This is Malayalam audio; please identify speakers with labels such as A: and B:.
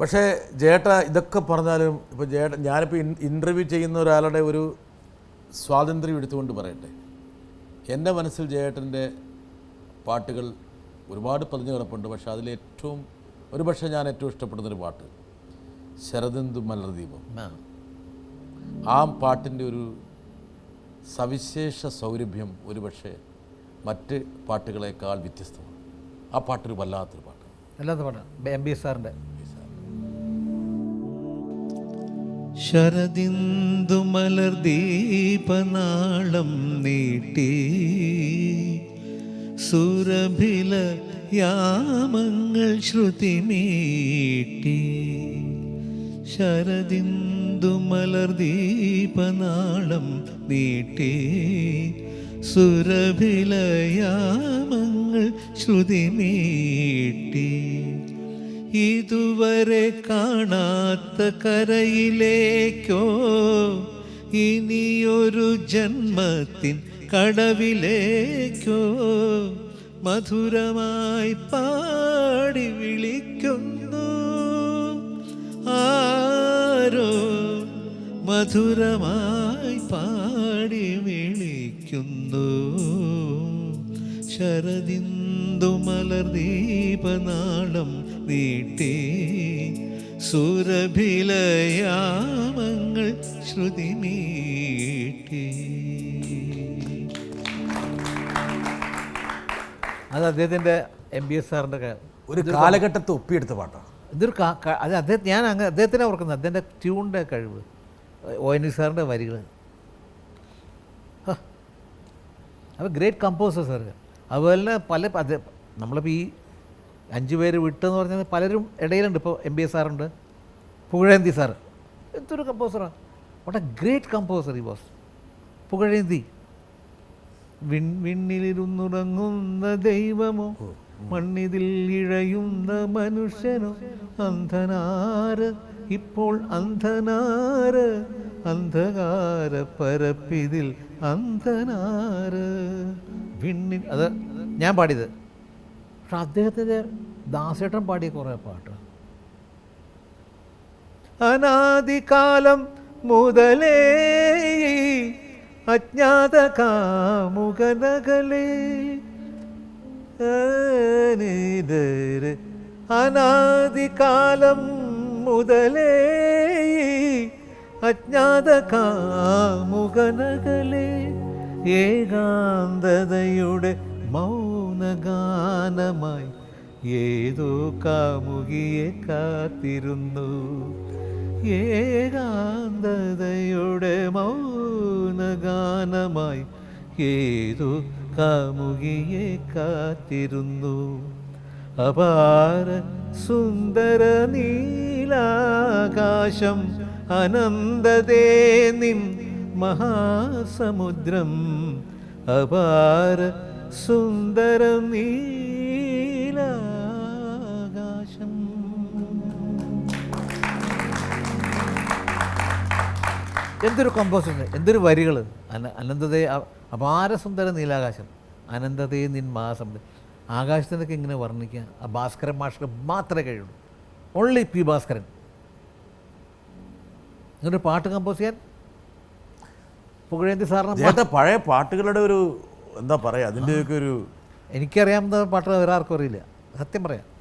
A: പക്ഷേ ജേട്ട ഇതൊക്കെ പറഞ്ഞാലും ഇപ്പോൾ ജേട്ട ഞാനിപ്പോൾ ഇന്റർവ്യൂ ചെയ്യുന്ന ഒരാളുടെ ഒരു സ്വാതന്ത്ര്യം എടുത്തുകൊണ്ട് പറയട്ടെ. എന്റെ മനസ്സിൽ ജേട്ടന്റെ പാട്ടുകൾ ഒരുപാട് പതിഞ്ഞു കിടപ്പുണ്ട്. പക്ഷേ അതിലേറ്റവും ഒരു പക്ഷേ ഞാൻ ഏറ്റവും ഇഷ്ടപ്പെടുന്നൊരു പാട്ട് ശരദന്തു മലർദീപം.
B: ആ.
A: ആ പാട്ടിന്റെ ഒരു സവിശേഷ സൗരഭ്യം ഒരുപക്ഷെ മറ്റ് പാട്ടുകളേക്കാൾ വ്യത്യസ്തമാണ്. ആ പാട്ടൊരു വല്ലാത്തൊരു പാട്ട്.
B: വല്ലാത്ത പാട്ടാണ് എം ബി സാറിന്റെ.
C: ശരദിന്ദു മലർദീപനാളം നീട്ടി. സുരഭില യാമങ്ങൾ ശ്രുതിമീട്ടി ശരദിന്ദു മലർദീപനാളം നീട്ടി സുരഭിലയാമങ്ങൾ ശ്രുതി നീട്ടി. ഇതുവരെ കാണാത്ത കരയിലേക്കോ ഇനിയൊരു ജന്മത്തിൻ കടവിലേക്കോ മധുരമായി പാടി വിളിക്കുന്നു. മധുരമായി പാടി വിളിക്കുന്നു. ശരദിന്ദു മലർ ദീപനാളം നീട്ടി. സുരഭിലയാമങ്ങൾ ശ്രുതി മീട്ടി.
B: അത് അദ്ദേഹത്തിന്റെ എം ബി എസ് സാറിന്റെ
A: ഒരു കാലഘട്ടത്തെ ഒപ്പിയെടുത്ത പാട്ടാണ്.
B: ഇതൊരു അത് അദ്ദേഹം ഞാൻ അങ്ങ് അദ്ദേഹത്തിനെ ഓർക്കുന്നത്. അദ്ദേഹത്തിന്റെ ട്യൂണിന്റെ കഴിവ്. ഒ എൻ വി സാറിന്റെ വരികൾ അപ്പോൾ ഗ്രേറ്റ് കമ്പോസർ സാർ അതുപോലെ തന്നെ പല അത് നമ്മളിപ്പോൾ ഈ അഞ്ച് പേര് വിട്ടെന്ന് പറഞ്ഞാൽ പലരും ഇടയിലുണ്ട്. ഇപ്പോൾ എം ബി എസ് സാറുണ്ട് പുകഴേന്തി സാറ് എന്തൊരു കമ്പോസറാണ് വാട്ട് എ ഗ്രേറ്റ് കമ്പോസർ ഈ ബോസ് പുകഴേന്തി. വിൺ വിണ്ണിലിരുന്നുറങ്ങുന്ന ദൈവമോ? മണ്ണിതിൽ ഇഴയുന്ന മനുഷ്യനോ? അന്ധനാര് ഇപ്പോൾ അന്ധനാര് അന്ധകാര പരപ്പിതിൽ അന്ധനാര്. വിണ്ണി അത് ഞാൻ പാടിയത്. പക്ഷെ അദ്ദേഹത്തിന്റെ ദാസേട്ടൻ പാടിയ കുറേ പാട്ട് അനാദികാലം മുതലേ അജ്ഞാത കാമുകനകലേ ആനിതര് അനാദികാലം മുതലേ അജ്ഞാത കാമുകനകലെ ഏകാന്തതയുടെ മൗനഗാനമായി ഏതോ കാമുകിയെ കാത്തിരുന്നു. ഏകാന്തതയുടെ മൗനഗാനമായി ഏതോ കാമുകിയെ കാത്തിരുന്നു. അപാര സുന്ദര നീലാകാശം അനന്തതേ നിൻ മഹാസമുദ്രം. അപാര സുന്ദര നീലാകാശം. എന്തൊരു കമ്പോസിഷൻ എന്തൊരു വരികൾ അന അനന്തതയെ അപാര അപാരസുന്ദര നീലാകാശം അനന്തതയെ നിൻ മാസം ആകാശത്തിനൊക്കെ ഇങ്ങനെ വർണിക്കുക. ആ ഭാസ്കരൻ മാഷ്ക്ക് മാത്രമേ കഴിയുള്ളൂ. Only P Bhaskaran. എന്നൊരു പാട്ട് കമ്പോസ് ചെയ്യാൻ? പുകഴേന്തി സാറിന്
A: പഴയ പാട്ടുകളുടെ ഒരു എന്താ പറയുക അതിന്റെയൊക്കെ ഒരു
B: എനിക്കറിയാവുന്ന പാട്ട് വേറെ ആർക്കും അറിയില്ല. സത്യം പറയാം.